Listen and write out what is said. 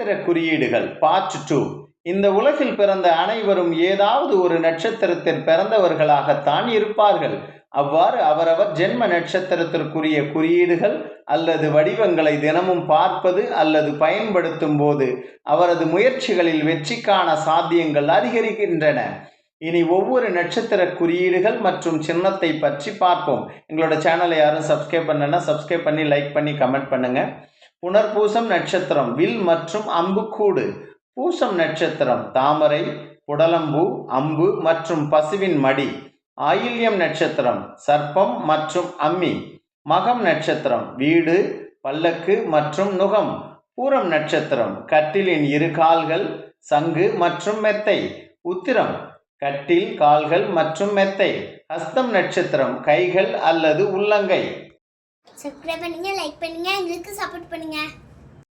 நட்சத்திர குறியீடுகள் part two இந்த உலகில் பிறந்த அனைவரும் ஏதாவது ஒரு நட்சத்திரத்தில் பிறந்தவர்களாகத்தான் இருப்பார்கள். அவ்வாறு அவரவர் ஜென்ம நட்சத்திரத்திற்குரிய குறியீடுகள் அல்லது வடிவங்களை தினமும் பார்ப்பது அல்லது பயன்படுத்தும் போது அவரது முயற்சிகளில் வெற்றிக்கான சாத்தியங்கள் அதிகரிக்கின்றன. இனி ஒவ்வொரு நட்சத்திர குறியீடுகள் மற்றும் சின்னத்தை பற்றி பார்ப்போம். எங்களோட சேனலை யாரும் சப்ஸ்கிரைப் பண்ணனா சப்ஸ்கிரைப் பண்ணி லைக் பண்ணி கமெண்ட் பண்ணுங்கள் புனர்பூசம் நட்சத்திரம் வில் மற்றும் அம்புக்கூடு பூசம் நட்சத்திரம் தாமரை புடலம்பூ அம்பு மற்றும் பசுவின் மடி. ஆயில்யம் நட்சத்திரம் சர்ப்பம் மற்றும் அம்மி. மகம் நட்சத்திரம் வீடு பல்லக்கு மற்றும் நுகம். பூரம் நட்சத்திரம் கட்டிலின் இரு கால்கள் சங்கு மற்றும் மெத்தை. உத்திரம் கட்டில் கால்கள் மற்றும் மெத்தை. ஹஸ்தம் நட்சத்திரம் கைகள் அல்லது உள்ளங்கை. சப்ஸ்கிரைப் பண்ணுங்க லைக் பண்ணுங்க எங்களுக்கு சப்போர்ட் பண்ணுங்க.